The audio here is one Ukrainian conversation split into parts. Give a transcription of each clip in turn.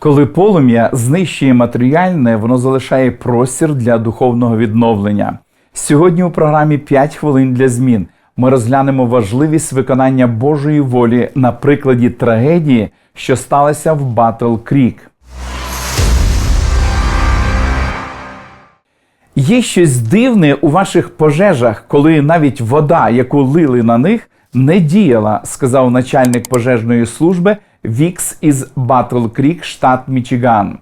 Коли полум'я знищує матеріальне, воно залишає простір для духовного відновлення. Сьогодні у програмі «5 хвилин для змін ми розглянемо важливість виконання Божої волі на прикладі трагедії, що сталася в Батл Крік. Є щось дивне у ваших пожежах, коли навіть вода, яку лили на них, не діяла, сказав начальник пожежної служби Вікс із Батл Крік, штат Мічиган.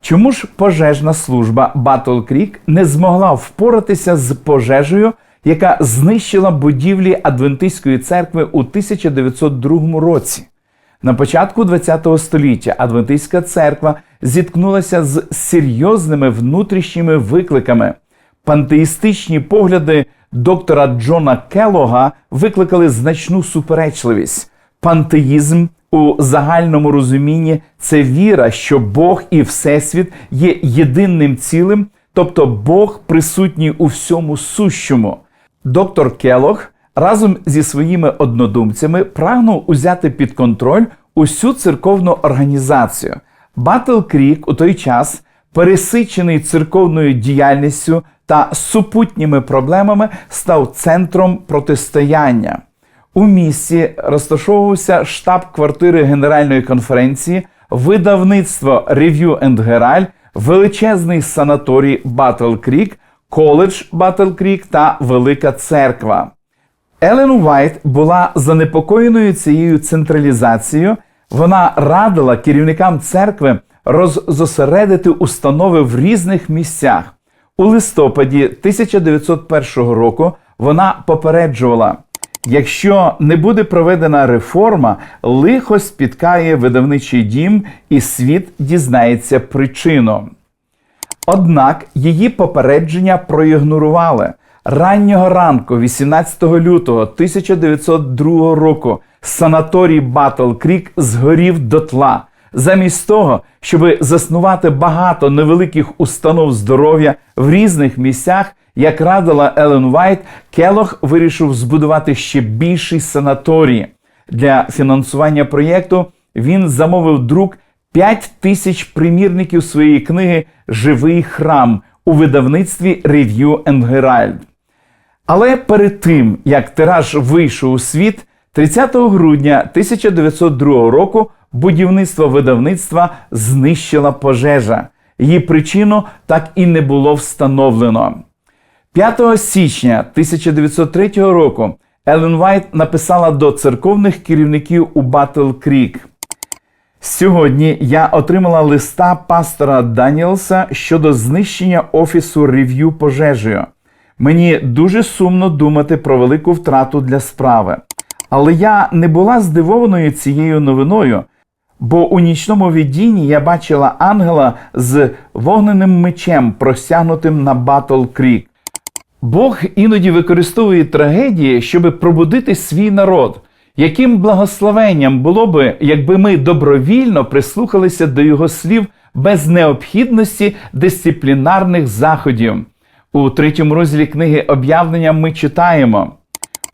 Чому ж пожежна служба Батл Крік не змогла впоратися з пожежею, яка знищила будівлі Адвентистської церкви у 1902 році? На початку ХХ століття Адвентистська церква зіткнулася з серйозними внутрішніми викликами. Пантеїстичні погляди доктора Джона Келлога викликали значну суперечливість. Пантеїзм у загальному розумінні це віра, що Бог і Всесвіт є єдинним цілим, тобто Бог присутній у всьому сущому. Доктор Келлог разом зі своїми однодумцями прагнув узяти під контроль усю церковну організацію. Батл Крік у той час, пересичений церковною діяльністю та супутніми проблемами, став центром протистояння. У місті розташовувався штаб-квартири Генеральної конференції, видавництво Review and Herald, величезний санаторій Батл Крік, коледж Батл Крік та Велика Церква. Елен Уайт була занепокоєною цією централізацією. Вона радила керівникам церкви роззосередити установи в різних місцях. У листопаді 1901 року вона попереджувала: якщо не буде проведена реформа, лихо спіткає видавничий дім, і світ дізнається причину. Однак її попередження проігнорували. Раннього ранку, 18 лютого 1902 року, санаторій Батл Крік згорів дотла. Замість того, щоб заснувати багато невеликих установ здоров'я в різних місцях, як радила Елен Вайт, Келох вирішив збудувати ще більший санаторій. Для фінансування проєкту він замовив друк 5 тисяч примірників своєї книги Живий храм у видавництві Review and Herald. Але перед тим, як тираж вийшов у світ, 30 грудня 1902 року будівництво видавництва знищила пожежа. Її причину так і не було встановлено. 5 січня 1903 року Елен Вайт написала до церковних керівників у Батл Крік. Сьогодні я отримала листа пастора Даніелса щодо знищення офісу рев'ю пожежею. Мені дуже сумно думати про велику втрату для справи. Але я не була здивованою цією новиною, бо у нічному віддінні я бачила ангела з вогненим мечем, простягнутим на Батл Крік. Бог іноді використовує трагедії, щоб пробудити свій народ. Яким благословенням було би, якби ми добровільно прислухалися до його слів без необхідності дисциплінарних заходів? У третьому розділі книги об'явлення ми читаємо: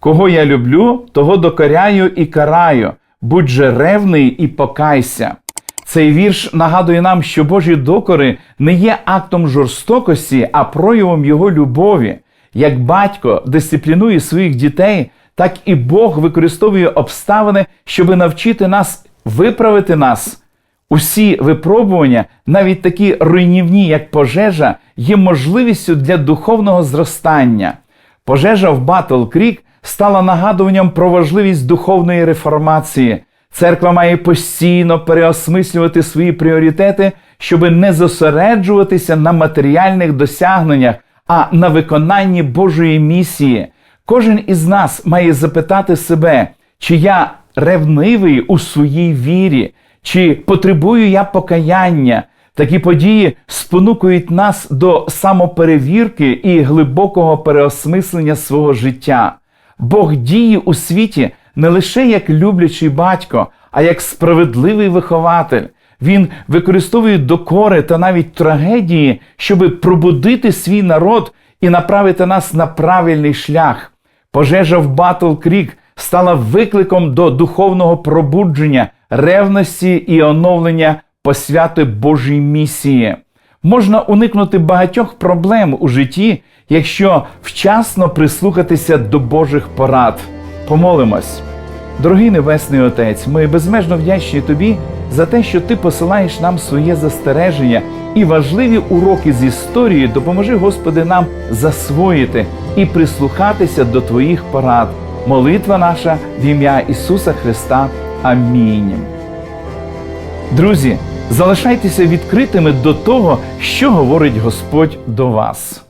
Кого я люблю, того докоряю і караю, будь же ревний і покайся. Цей вірш нагадує нам, що Божі докори не є актом жорстокості, а проявом його любові. Як батько дисциплінує своїх дітей, так і Бог використовує обставини, щоб навчити нас виправити нас. Усі випробування, навіть такі руйнівні, як пожежа, є можливістю для духовного зростання. Пожежа в Батл Крік стала нагадуванням про важливість духовної реформації. Церква має постійно переосмислювати свої пріоритети, щоб не зосереджуватися на матеріальних досягненнях, а на виконанні Божої місії. Кожен із нас має запитати себе, чи я ревнивий у своїй вірі, чи потребую я покаяння. Такі події спонукують нас до самоперевірки і глибокого переосмислення свого життя. Бог діє у світі не лише як люблячий батько, а як справедливий вихователь. Він використовує докори та навіть трагедії, щоб пробудити свій народ і направити нас на правильний шлях. Пожежа в Батл Крік стала викликом до духовного пробудження, ревності і оновлення посвяти Божій місії. Можна уникнути багатьох проблем у житті, якщо вчасно прислухатися до Божих порад. Помолимось. Дорогий Небесний Отець, ми безмежно вдячні Тобі за те, що Ти посилаєш нам своє застереження і важливі уроки з історії. Допоможи, Господи, нам засвоїти і прислухатися до Твоїх порад. Молитва наша в ім'я Ісуса Христа. Амінь. Друзі, залишайтеся відкритими до того, що говорить Господь до вас.